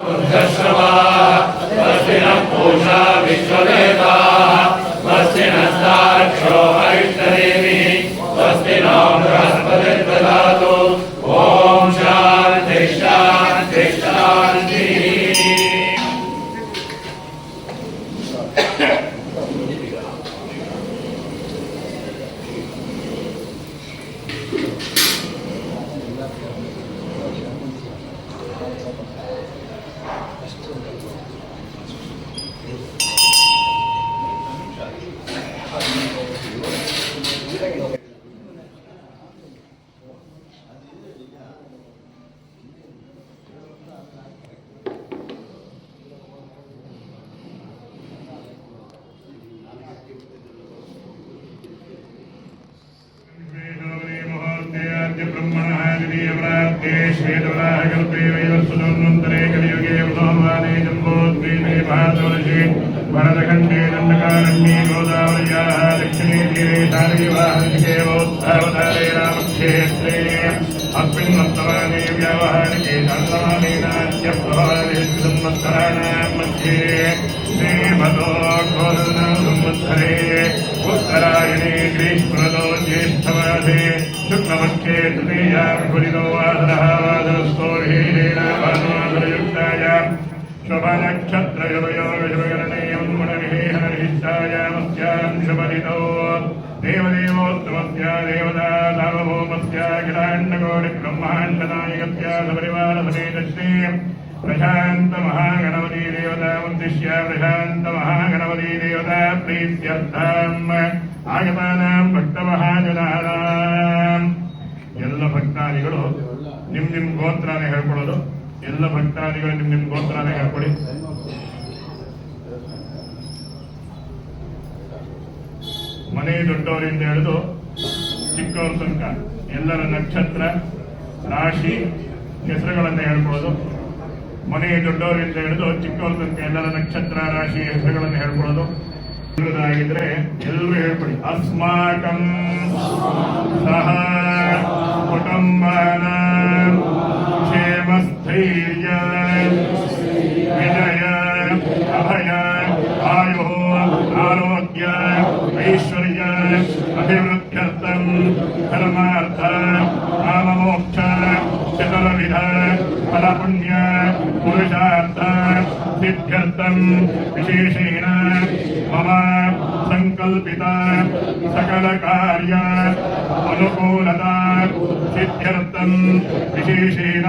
Dashava द्वितीयप्राप्ते श्वेतवराहकल्पे वैवस्वतोन्वन्तरे कलियुगे वसोमवाने जम्बोद्वीपे भारतवर्षे भरतखण्डे दण्डकारण्ये गोदावर्याः दक्षिणे तीरे शारयवाहनिकेवोत्सावतारे रामक्षेत्रे अस्मिन् वर्तमाने व्यावहारिके शान्तमानेनाद्यप्रभावे संवत्सराणां मध्ये श्रीमतो घोषणसंवत्सरे ृष्टोभिर्हेणायुक्ताय शुभनक्षत्रयुवयोगरणीयं गुणविहेहनविष्टायामस्यां शुभरितो देवदेवोत्तमस्या देवता सार्वभौमस्या किलाण्डकोटिब्रह्माण्डनायकस्या सपरिवारसमेतश्री प्रशान्तमहागणवती देवता उद्दिश्य प्रशान्तमहागणवती देवता प्रीत्यर्थाम् आगतानां भक्तमहाजनानाम् ಗೋತ್ರನೇ ಹೇಳ್ಕೊಳ್ಳೋದು. ಎಲ್ಲ ಭಕ್ತಾದಿಗಳು ನಿಮ್ ನಿಮ್ ಗೋತ್ರನೇ ಹೇಳ್ಕೊಡಿ. ಮನೆ ದೊಡ್ಡವರಿಂದ ಹಿಡಿದು ಚಿಕ್ಕವ್ರ ತನಕ ಎಲ್ಲರ ನಕ್ಷತ್ರ, ರಾಶಿ, ಹೆಸರುಗಳನ್ನ ಹೇಳ್ಕೊಳ್ಳೋದು. ಮನೆ ದೊಡ್ಡವರಿಂದ ಹಿಡಿದು ಚಿಕ್ಕವ್ರ ತನಕ ಎಲ್ಲರ ನಕ್ಷತ್ರ, ರಾಶಿ, ಹೆಸರುಗಳನ್ನ ಹೇಳ್ಕೊಳ್ಳೋದು. ಆಗಿದ್ರೆ ಎಲ್ಲರೂ ಹೇಳ್ಕೊಡಿ. ಅಸ್ಮಾಕಂ ಸಹ ಕುಟುಂಬನ. वीर्य विनय अभय आयु आरोग्य ऐश्वर्य अभिवृद्ध्यर्थम धर्मार्थ कामोक्ष चतुर्विध फलपुण्य पुरुषार्थ सिद्ध्यर्थम विशेषेण मम संकल्पिता सकल कार्य अनुकूलता सिद्ध्यर्थम विशेषेण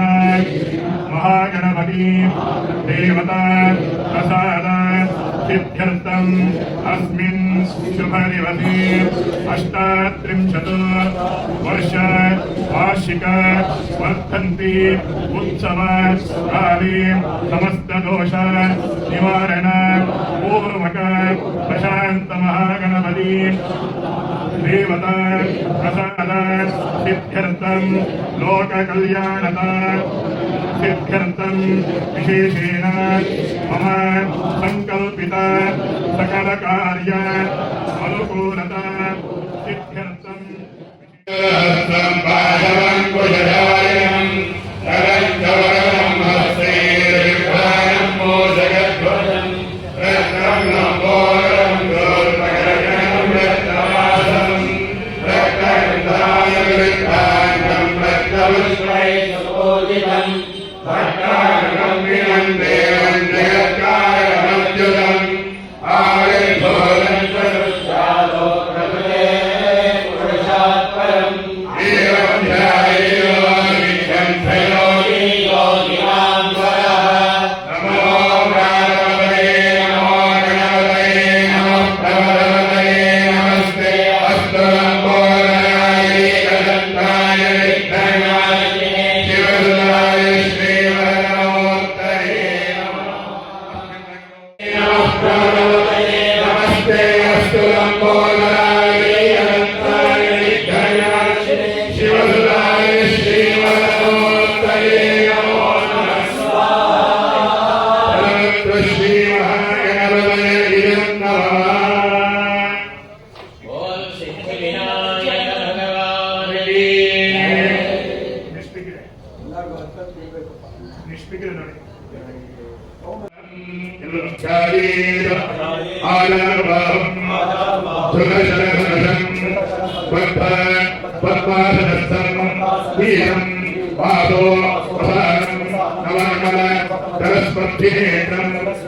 महागणपति देवता प्रसादा सिद्ध्यर्थम् अस्मिन् शुभदिवसे अष्टात्रिंशत् वर्षात् वार्षिक वर्धन्ति उत्सव काले समस्तदोष निवारण पूर्वक प्रशान्तमहागणपति श्रीमत प्रसाद सिद्ध्यर्थम लोक कल्याणता सिद्ध्यर्थम विशेषेण मम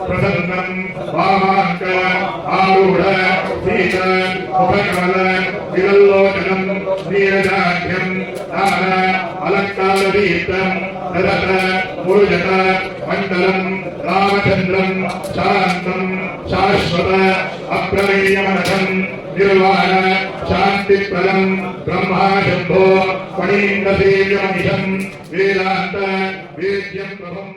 பிரசன்னம் வாமாக்க ஆரூட சீத உபகமல விரல்லோகனம் நீரஜாக்கியம் தான அலங்காரீத்தம் தரக முருகத மண்டலம் ராமச்சந்திரம் சாந்தம் சாஸ்வத அப்பிரமேயமனகம் நிர்வாண சாந்தி பிரதம் பிரம்மா சம்போ பணீந்த தேவியமிஷம் வேதாந்த வேத்யம் பிரபம்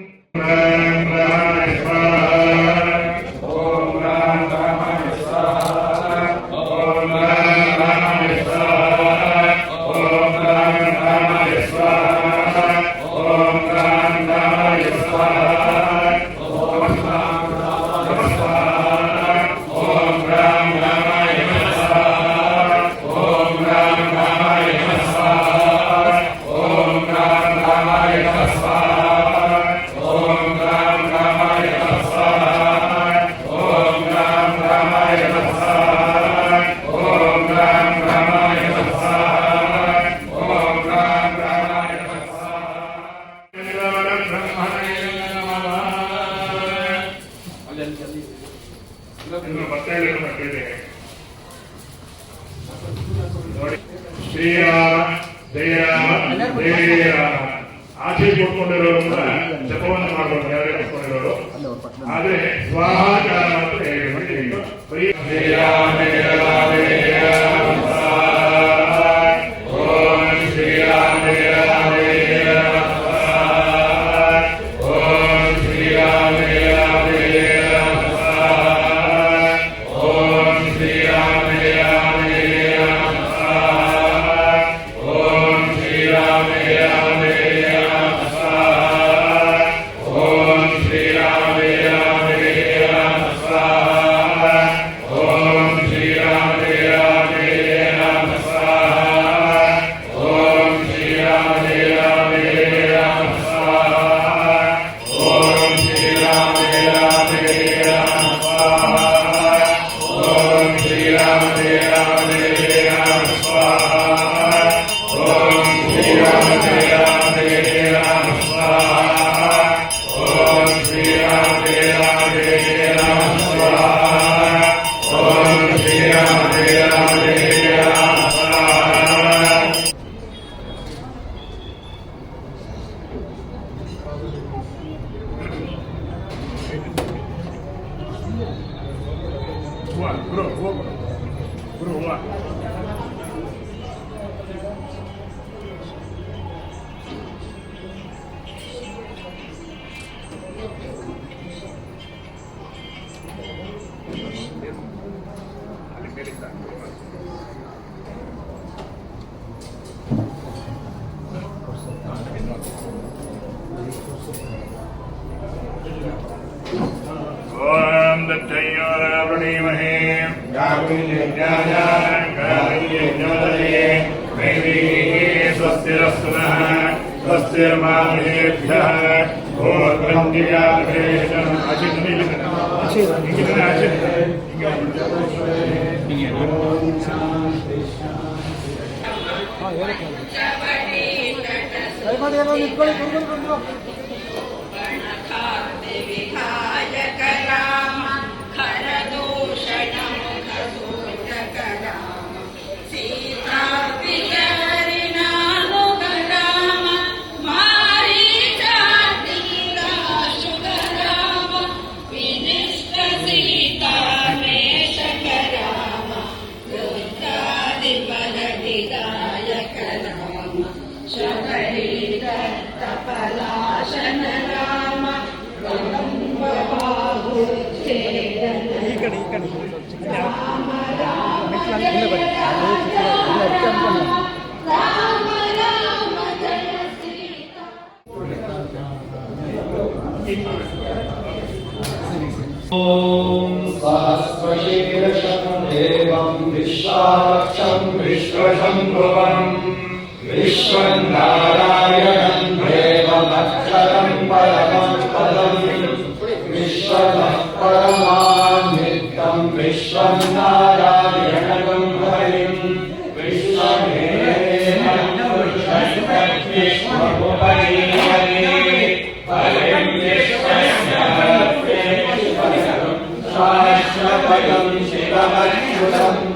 Hare Hare धीमहे। गाकुल्यज्ञायाज्ञोदये दैवीः स्वस्तिरस्तुनः स्वस्तिर्माभेभ्यः भूर्भ्रन्दिव्याभेषम् ಅಚಿತ್ ಅಚಿತ್ ॐ सहस्वशेषम् देवम् विश्वाक्षम् विश्वशम्भुवम् विश्वं नारायणगं हरिं शाश्वतं शिवमच्युतं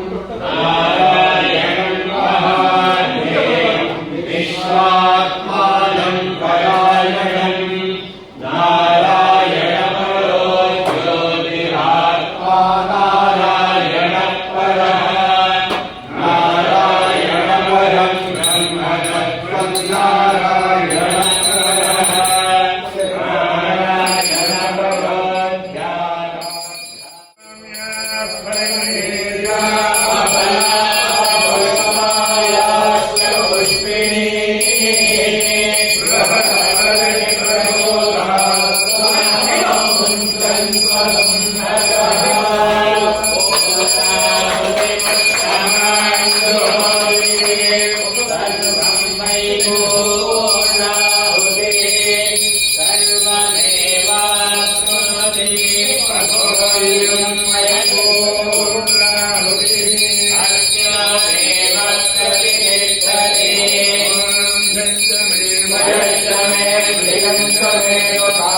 ಶ್ರೀ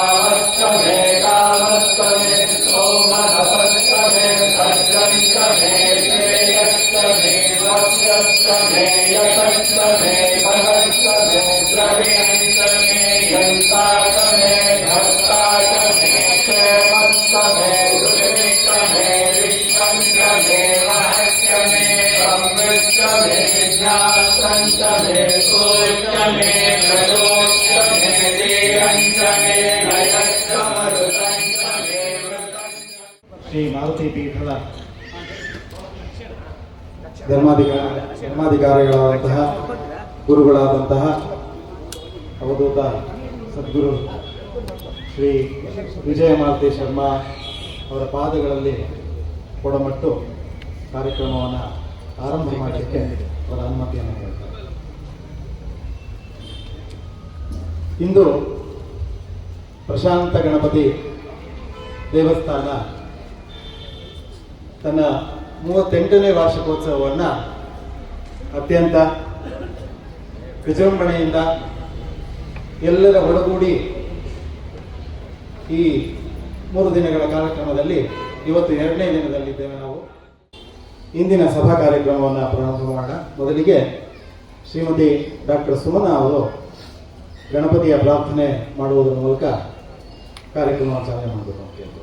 ಧರ್ಮಾಧಿಕಾರಿಗಳಾದಂತಹ ಗುರುಗಳಾದಂತಹ ಅವಧೂತ ಸದ್ಗುರು ಶ್ರೀ ವಿಜಯ ಮಾರುತಿ ಶರ್ಮಾ ಅವರ ಪಾದಗಳಲ್ಲಿ ಕೊಡಮಟ್ಟು ಕಾರ್ಯಕ್ರಮವನ್ನು ಆರಂಭ ಮಾಡಲಿಕ್ಕೆ ಅವರ ಅನುಮತಿಯನ್ನು ಇಂದು ಪ್ರಶಾಂತ ಗಣಪತಿ ದೇವಸ್ಥಾನ ತನ್ನ ಮೂವತ್ತೆಂಟನೇ ವಾರ್ಷಿಕೋತ್ಸವವನ್ನು ಅತ್ಯಂತ ವಿಜೃಂಭಣೆಯಿಂದ ಎಲ್ಲರ ಒಳಗೂಡಿ ಈ ಮೂರು ದಿನಗಳ ಕಾರ್ಯಕ್ರಮದಲ್ಲಿ ಇವತ್ತು ಎರಡನೇ ದಿನದಲ್ಲಿದ್ದೇವೆ ನಾವು. ಇಂದಿನ ಸಭಾ ಕಾರ್ಯಕ್ರಮವನ್ನು ಪ್ರಾರಂಭ ಮಾಡೋಣ. ಮೊದಲಿಗೆ ಶ್ರೀಮತಿ ಡಾಕ್ಟರ್ ಸುಮನಾ ಅವರು ಗಣಪತಿಯ ಪ್ರಾರ್ಥನೆ ಮಾಡುವುದರ ಮೂಲಕ ಕಾರ್ಯಕ್ರಮವನ್ನು ಚಾಲನೆ ಮಾಡಬೇಕು ಕೇಳ್ಬೋದು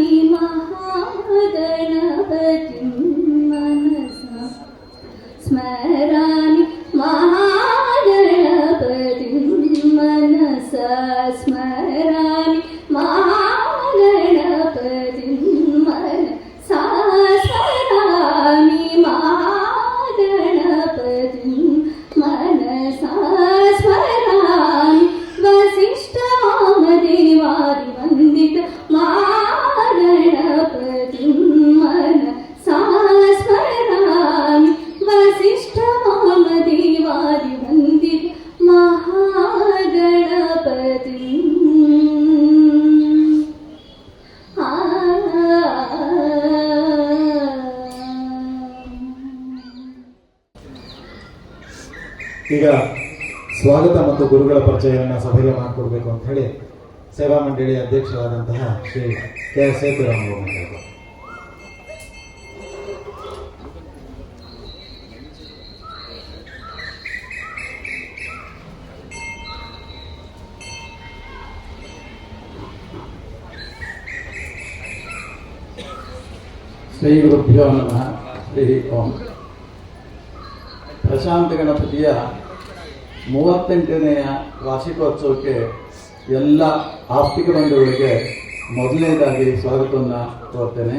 ಪರಿಚಯವನ್ನು ಸಭೆಗೆ ಮಾಡಿಕೊಡ್ಬೇಕು ಅಂತ ಹೇಳಿ ಸೇವಾ ಮಂಡಳಿ ಅಧ್ಯಕ್ಷರಾದಂತಹ ಶ್ರೀ ಕೆ ಎಸ್ ಸೇತುರಾಮ್ ಅವರು ಮಾತಾಡ್ತಾರೆ. ಶ್ರೀ ಗುರುಭ್ಯೋ ನಮಃ ಶ್ರೀ ಓಂ ಪ್ರಶಾಂತ ಗಣಪತಿಯ ಮೂವತ್ತೆಂಟನೆಯ ವಾರ್ಷಿಕೋತ್ಸವಕ್ಕೆ ಎಲ್ಲ ಆಸ್ತಿಕ ಬಂಧುಗಳಿಗೆ ಮೊದಲನೇದಾಗಿ ಸ್ವಾಗತವನ್ನು ಕೋರ್ತೇನೆ.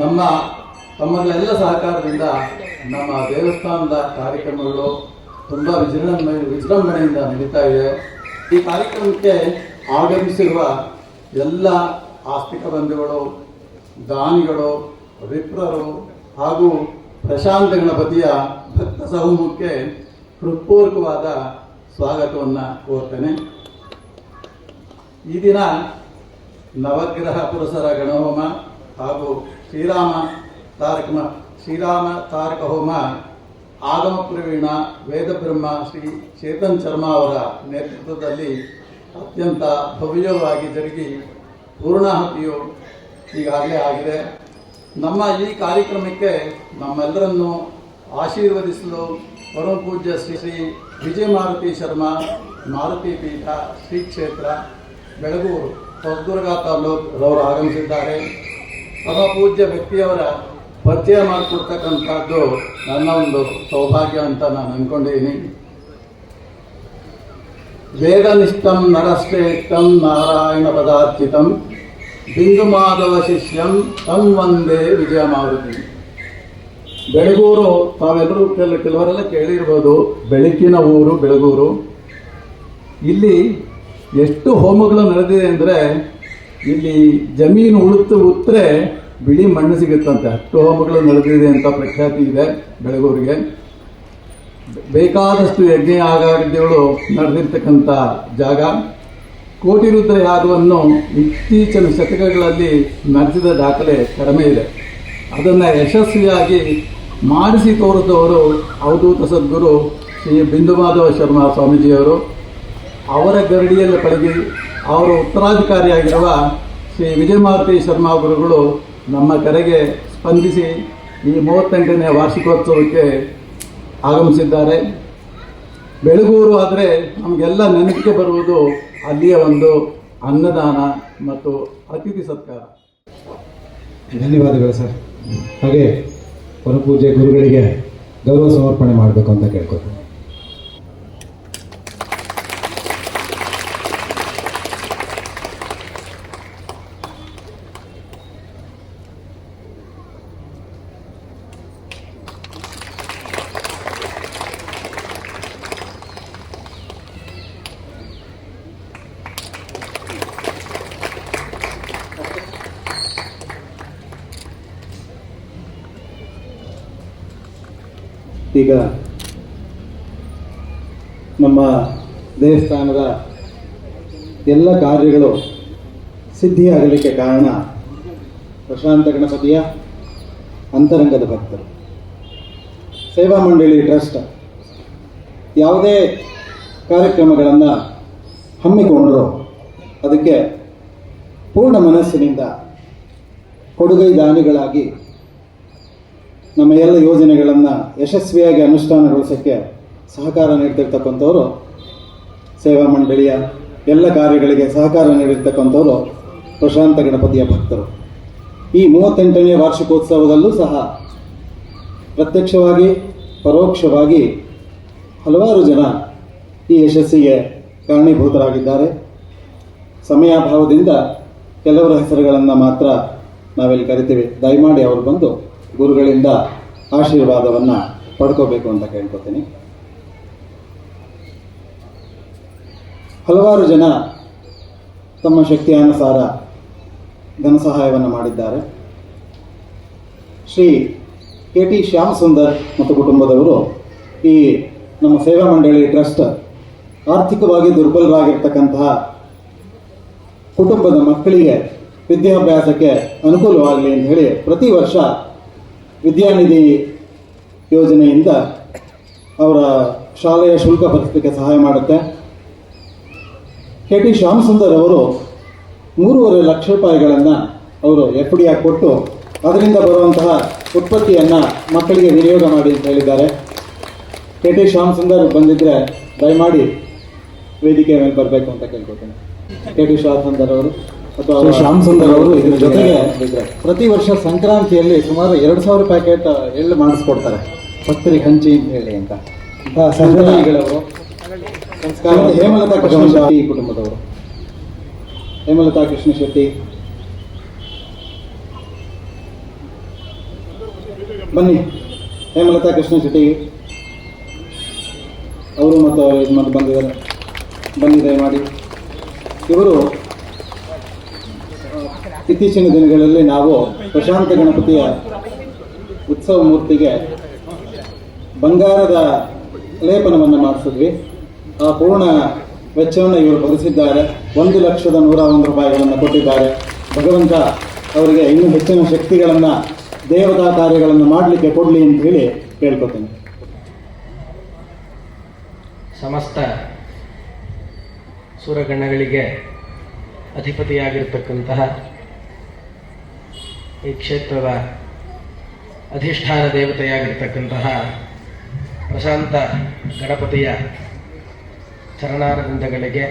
ನಮ್ಮ ತಮ್ಮಲ್ಲೆಲ್ಲ ಸಹಕಾರದಿಂದ ನಮ್ಮ ದೇವಸ್ಥಾನದ ಕಾರ್ಯಕ್ರಮಗಳು ತುಂಬ ವಿಜೃಂಭಣೆ, ವಿಜೃಂಭಣೆಯಿಂದ ನಡೀತಾ ಇದೆ. ಈ ಕಾರ್ಯಕ್ರಮಕ್ಕೆ ಆಗಮಿಸಿರುವ ಎಲ್ಲ ಆಸ್ತಿಕ ಬಂಧುಗಳು, ದಾನಿಗಳು, ವಿಪ್ರರು ಹಾಗೂ ಪ್ರಶಾಂತ ಗಣಪತಿಯ ಭಕ್ತ ಸಮೂಹಕ್ಕೆ ಹೃತ್ಪೂರ್ವಕವಾದ ಸ್ವಾಗತವನ್ನು ಕೋರ್ತೇನೆ. ಈ ದಿನ ನವಗ್ರಹ ಪುರುಷರ ಗಣಹೋಮ ಹಾಗೂ ಶ್ರೀರಾಮ ತಾರಕ ಶ್ರೀರಾಮ ತಾರಕ ಹೋಮ ಆಗಮ ಪ್ರವೀಣ ವೇದಬ್ರಹ್ಮ, ಶ್ರೀ ಚೇತನ್ ಶರ್ಮಾ ಅವರ ನೇತೃತ್ವದಲ್ಲಿ ಅತ್ಯಂತ ಭವ್ಯವಾಗಿ ಜರುಗಿ ಪೂರ್ಣಾಹುತಿಯು ಈಗಾಗಲೇ ಆಗಿದೆ. ನಮ್ಮ ಈ ಕಾರ್ಯಕ್ರಮಕ್ಕೆ ನಮ್ಮೆಲ್ಲರನ್ನು ಆಶೀರ್ವದಿಸಲು ಪರಮ ಪೂಜ್ಯ ಶ್ರೀ ಶ್ರೀ ವಿಜಯ ಮಾರುತಿ ಶರ್ಮಾ, ಮಾರುತಿ ಪೀಠ, ಶ್ರೀ ಕ್ಷೇತ್ರ, ಬೆಳಗೂರು ಹೊಸದುರ್ಗ ತಾಲೂಕು ರವರು ಆಗಮಿಸಿದ್ದಾರೆ. ಪರಮ ಪೂಜ್ಯ ವ್ಯಕ್ತಿಯವರ ಪರಿಚಯ ಮಾಡಿಕೊಡ್ತಕ್ಕಂಥದ್ದು ನನ್ನ ಒಂದು ಸೌಭಾಗ್ಯ ಅಂತ ನಾನು ಅಂದ್ಕೊಂಡಿದ್ದೀನಿ ವೇದನಿಷ್ಠಂ ನರಶ್ರೇಷ್ಠಂ ನಾರಾಯಣ ಪದಾರ್ಚಿತಂ. ಬಿಂದು ಮಾಧವ ಶಿಷ್ಯಂ ತಂ ಒಂದೇ ವಿಜಯ ಮಾರುತಿ ಬೆಳಗೂರು, ತಾವೆಲ್ಲರೂ ಕೆಲ ಕೆಲವರೆಲ್ಲ ಕೇಳಿರ್ಬೋದು, ಬೆಳಕಿನ ಊರು, ಬೆಳಗೂರು. ಇಲ್ಲಿ ಎಷ್ಟು ಹೋಮಗಳು ನಡೆದಿದೆ ಅಂದರೆ, ಇಲ್ಲಿ ಜಮೀನು ಉಳುತ್ತು ಉತ್ತರೆ ಬಿಳಿ ಮಣ್ಣು ಸಿಗುತ್ತಂತೆ. ಅಷ್ಟು ಹೋಮಗಳು ನಡೆದಿದೆ ಅಂತ ಪ್ರಖ್ಯಾತಿ ಇದೆ ಬೆಳಗೂರಿಗೆ. ಬೇಕಾದಷ್ಟು ಯಜ್ಞ ಯಾಗಾದಿಗಳು ನಡೆದಿರ್ತಕ್ಕಂಥ ಜಾಗ. ಕೋಟಿ ರುದ್ರ ಯಾಗವನ್ನು ಇತ್ತೀಚಿನ ಶತಕಗಳಲ್ಲಿ ನಡೆಸಿದ ದಾಖಲೆ ಕಡಿಮೆ ಇದೆ. ಅದನ್ನು ಯಶಸ್ವಿಯಾಗಿ ಮಾಡಿಸಿ ತೋರಿದವರು ಅವಧೂತ ಸದ್ಗುರು ಶ್ರೀ ಬಿಂದು ಮಾಧವ ಶರ್ಮಾ ಸ್ವಾಮೀಜಿಯವರು. ಅವರ ಗರಡಿಯಲ್ಲಿ ಪಳಗಿ ಅವರ ಉತ್ತರಾಧಿಕಾರಿಯಾಗಿರುವ ಶ್ರೀ ವಿಜಯಮಾರುತಿ ಶರ್ಮಾ ಗುರುಗಳು ನಮ್ಮ ಕರೆಗೆ ಸ್ಪಂದಿಸಿ ಈ ಮೂವತ್ತೆಂಟನೇ ವಾರ್ಷಿಕೋತ್ಸವಕ್ಕೆ ಆಗಮಿಸಿದ್ದಾರೆ. ಬೆಳಗೂರು ಆದರೆ ನಮಗೆಲ್ಲ ನೆನಪಿಗೆ ಬರುವುದು ಅಲ್ಲಿಯ ಒಂದು ಅನ್ನದಾನ ಮತ್ತು ಅತಿಥಿ ಸತ್ಕಾರ. ಧನ್ಯವಾದಗಳು ಸರ್. ಹಾಗೆ ಪರಪೂಜೆ ಗುರುಗಳಿಗೆ ಗೌರವ ಸಮರ್ಪಣೆ ಮಾಡಬೇಕು ಅಂತ ಕೇಳ್ಕೊತೀನಿ ಈಗ ನಮ್ಮ ದೇವಸ್ಥಾನದ ಎಲ್ಲ ಕಾರ್ಯಗಳು ಸಿದ್ಧಿಯಾಗಲಿಕ್ಕೆ ಕಾರಣ ಪ್ರಶಾಂತ ಗಣಪತಿಯ ಅಂತರಂಗದ ಭಕ್ತರು. ಸೇವಾ ಮಂಡಳಿ ಟ್ರಸ್ಟ್ ಯಾವುದೇ ಕಾರ್ಯಕ್ರಮಗಳನ್ನು ಹಮ್ಮಿಕೊಂಡರೂ, ಅದಕ್ಕೆ ಪೂರ್ಣ ಮನಸ್ಸಿನಿಂದ ಕೊಡುಗೈ ದಾನಿಗಳಾಗಿ ನಮ್ಮ ಎಲ್ಲ ಯೋಜನೆಗಳನ್ನು ಯಶಸ್ವಿಯಾಗಿ ಅನುಷ್ಠಾನಗೊಳಿಸೋಕ್ಕೆ ಸಹಕಾರ ನೀಡ್ತಿರ್ತಕ್ಕಂಥವರು ಸೇವಾ ಮಂಡಳಿಯ ಎಲ್ಲ ಕಾರ್ಯಗಳಿಗೆ ಸಹಕಾರ ನೀಡಿರ್ತಕ್ಕಂಥವ್ರು ಪ್ರಶಾಂತ ಗಣಪತಿಯ ಭಕ್ತರು. ಈ ಮೂವತ್ತೆಂಟನೇ ವಾರ್ಷಿಕೋತ್ಸವದಲ್ಲೂ ಸಹ ಪ್ರತ್ಯಕ್ಷವಾಗಿ, ಪರೋಕ್ಷವಾಗಿ ಹಲವಾರು ಜನ ಈ ಯಶಸ್ಸಿಗೆ ಕಾರಣೀಭೂತರಾಗಿದ್ದಾರೆ. ಸಮಯಾಭಾವದಿಂದ ಕೆಲವರ ಹೆಸರುಗಳನ್ನು ಮಾತ್ರ ನಾವಿಲ್ಲಿ ಕರಿತೀವಿ. ದಯಮಾಡಿ ಅವರು ಬಂದು ಗುರುಗಳಿಂದ ಆಶೀರ್ವಾದವನ್ನು ಪಡ್ಕೋಬೇಕು ಅಂತ ಕೇಳ್ಕೊತೀನಿ. ಹಲವಾರು ಜನ ತಮ್ಮ ಶಕ್ತಿಯಾನುಸಾರ ಧನ ಸಹಾಯವನ್ನು ಮಾಡಿದ್ದಾರೆ. ಶ್ರೀ ಕೆ ಟಿ ಶ್ಯಾಮಸುಂದರ್ ಮತ್ತು ಕುಟುಂಬದವರು ಈ ನಮ್ಮ ಸೇವಾ ಮಂಡಳಿ ಟ್ರಸ್ಟ್ ಆರ್ಥಿಕವಾಗಿ ದುರ್ಬಲರಾಗಿರ್ತಕ್ಕಂತಹ ಕುಟುಂಬದ ಮಕ್ಕಳಿಗೆ ವಿದ್ಯಾಭ್ಯಾಸಕ್ಕೆ ಅನುಕೂಲವಾಗಲಿ ಅಂತ ಹೇಳಿ ಪ್ರತಿ ವರ್ಷ ವಿದ್ಯಾನಿಧಿ ಯೋಜನೆಯಿಂದ ಅವರ ಶಾಲೆಯ ಶುಲ್ಕ ಭರಿಸಲಿಕ್ಕೆ ಸಹಾಯ ಮಾಡುತ್ತೆ. ಕೆ ಟಿ ಶ್ಯಾಮಸುಂದರ್ ಅವರು ಮೂರುವರೆ ಲಕ್ಷ ರೂಪಾಯಿಗಳನ್ನು ಅವರು ಎಫ್ ಡಿ ಆಗಿ ಕೊಟ್ಟು ಅದರಿಂದ ಬರುವಂತಹ ಉತ್ಪತ್ತಿಯನ್ನು ಮಕ್ಕಳಿಗೆ ವಿನಿಯೋಗ ಮಾಡಿ ಅಂತ ಹೇಳಿದ್ದಾರೆ. ಕೆ ಟಿ ಶ್ಯಾಮಸುಂದರ್ ಬಂದಿದ್ದರೆ ದಯಮಾಡಿ ವೇದಿಕೆ ಮೇಲೆ ಬರಬೇಕು ಅಂತ ಕೇಳ್ಕೊತೀನಿ ಕೆ ಟಿ ಶ್ಯಾಮಸುಂದರ್ ಅವರು. ಅಥವಾ ಅವರ- ಶ್ಯಾಮ್ ಸುಂದರ್ ಅವರು ಇದ್ರ ಜೊತೆಗೆ ಪ್ರತಿ ವರ್ಷ ಸಂಕ್ರಾಂತಿಯಲ್ಲಿ ಸುಮಾರು ಎರಡು ಸಾವಿರ ಪ್ಯಾಕೆಟ್ ಎಳ್ಳು ಮಾಡಿಸ್ಕೊಡ್ತಾರೆ. ಭಕ್ತರಿಗೆ ಹಂಚಿ ಅಂತ ಹೇಳಿ ಅಂತ. ಸಂಘಟನೆಗಳವರು ಹೇಮಲತಾ ಕೃಷ್ಣ ಶೆಟ್ಟಿ ಕುಟುಂಬದವರು. ಹೇಮಲತಾ ಕೃಷ್ಣ ಶೆಟ್ಟಿ. ಬನ್ನಿ. ಹೇಮಲತಾ ಕೃಷ್ಣ ಶೆಟ್ಟಿ. ಅವರು ಮತ್ತು ಇದು ಮಾಡಿ ಬಂದಿದ್ದಾರೆ. ಬಂದಿದ್ದಾರೆ ಮಾಡಿ ಇವರು ಇತ್ತೀಚಿನ ದಿನಗಳಲ್ಲಿ ನಾವು ಪ್ರಶಾಂತ ಗಣಪತಿಯ ಉತ್ಸವ ಮೂರ್ತಿಗೆ ಬಂಗಾರದ ಲೇಪನವನ್ನು ಮಾಡಿಸಿದ್ವಿ. ಆ ಪೂರ್ಣ ವೆಚ್ಚವನ್ನು ಇವರು ಭರಿಸಿದ್ದಾರೆ. ಒಂದು ಲಕ್ಷದ ನೂರ ಒಂದು ರೂಪಾಯಿಗಳನ್ನು ಕೊಟ್ಟಿದ್ದಾರೆ. ಭಗವಂತ ಅವರಿಗೆ ಇನ್ನೂ ಹೆಚ್ಚಿನ ಶಕ್ತಿಗಳನ್ನು, ದೇವತಾ ಕಾರ್ಯಗಳನ್ನು ಮಾಡಲಿಕ್ಕೆ ಕೊಡಲಿ ಅಂತ ಹೇಳಿ ಕೇಳ್ಕೊತೀನಿ. ಸಮಸ್ತ ಸೂರಗಣ್ಣಗಳಿಗೆ ಅಧಿಪತಿಯಾಗಿರ್ತಕ್ಕಂತಹ ಈ ಕ್ಷೇತ್ರದ ಅಧಿಷ್ಠಾನ ದೇವತೆಯಾಗಿರ್ತಕ್ಕಂತಹ ಪ್ರಶಾಂತ ಗಣಪತಿಯ ಚರಣಾರವಿಂದಗಳಿಗೆ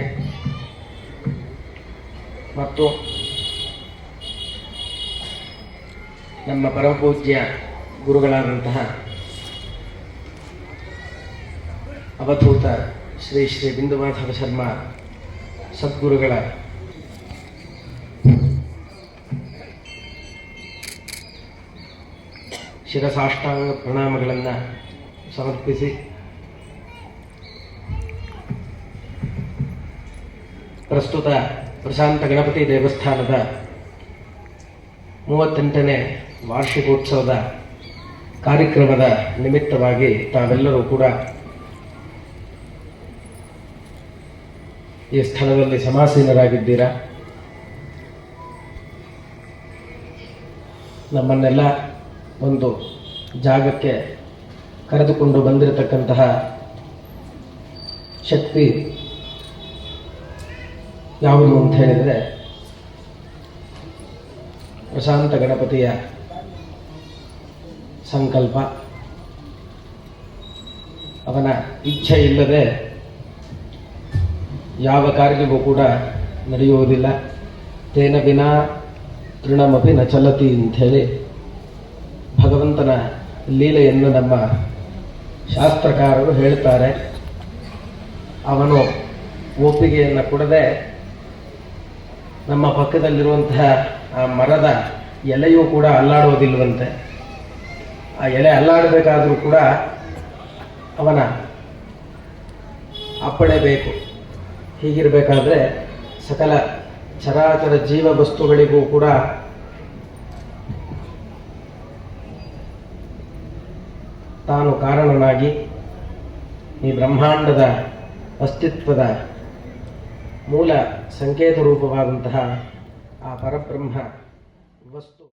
ಮತ್ತು ನಮ್ಮ ಪರಮಪೂಜ್ಯ ಗುರುಗಳಾದಂತಹ ಅವಧೂತ ಶ್ರೀ ಶ್ರೀ ಬಿಂದುಮಾಧವ ಶರ್ಮ ಸದ್ಗುರುಗಳ ಶಿರಸಾಷ್ಟಾಂಗ ಪ್ರಣಾಮಗಳನ್ನು ಸಮರ್ಪಿಸಿ. ಪ್ರಸ್ತುತ ಪ್ರಶಾಂತ ಗಣಪತಿ ದೇವಸ್ಥಾನದ ಮೂವತ್ತೆಂಟನೇ ವಾರ್ಷಿಕೋತ್ಸವದ ಕಾರ್ಯಕ್ರಮದ ನಿಮಿತ್ತವಾಗಿ ತಾವೆಲ್ಲರೂ ಕೂಡ ಈ ಸ್ಥಳದಲ್ಲಿ ಸಮಾಸೀನರಾಗಿದ್ದೀರಾ? ನಮ್ಮನ್ನೆಲ್ಲ ಒಂದು ಜಾಗಕ್ಕೆ ಕರೆದುಕೊಂಡು ಬಂದಿರತಕ್ಕಂತಹ ಶಕ್ತಿ ಯಾವುದು ಅಂತ ಹೇಳಿದರೆ ಪ್ರಶಾಂತ ಗಣಪತಿಯ ಸಂಕಲ್ಪ. ಅವನ ಇಚ್ಛೆ ಇಲ್ಲದೆ ಯಾವ ಕಾರ್ಯವೂ ಕೂಡ ನಡೆಯುವುದಿಲ್ಲ. ತೇನ ವಿನಾ ತೃಣಮಪಿ ನ ಚಲತಿ ಅಂಥೇಳಿ ಭಗವಂತನ ಲೀಲೆಯನ್ನು ನಮ್ಮ ಶಾಸ್ತ್ರಕಾರರು ಹೇಳ್ತಾರೆ. ಅವನು ಒಪ್ಪಿಗೆಯನ್ನು ಕೊಡದೆ ನಮ್ಮ ಪಕ್ಕದಲ್ಲಿರುವಂತಹ ಆ ಮರದ ಎಲೆಯೂ ಕೂಡ ಅಲ್ಲಾಡುವುದಿಲ್ಲವಂತೆ. ಆ ಎಲೆ ಅಲ್ಲಾಡಬೇಕಾದರೂ ಕೂಡ ಅವನ ಅಪ್ಪಣೆ ಬೇಕು. ಹೀಗಿರಬೇಕಾದ್ರೆ ಸಕಲ ಚರಾಚರ ಜೀವ ವಸ್ತುಗಳಿಗೂ ಕೂಡ ತಾನು ಕಾರಣನಾಗಿ ಈ ಬ್ರಹ್ಮಾಂಡದ ಅಸ್ತಿತ್ವದ ಮೂಲ ಸಂಕೇತ ರೂಪವಾದಂತಹ ಆ ಪರಬ್ರಹ್ಮ ವಸ್ತು.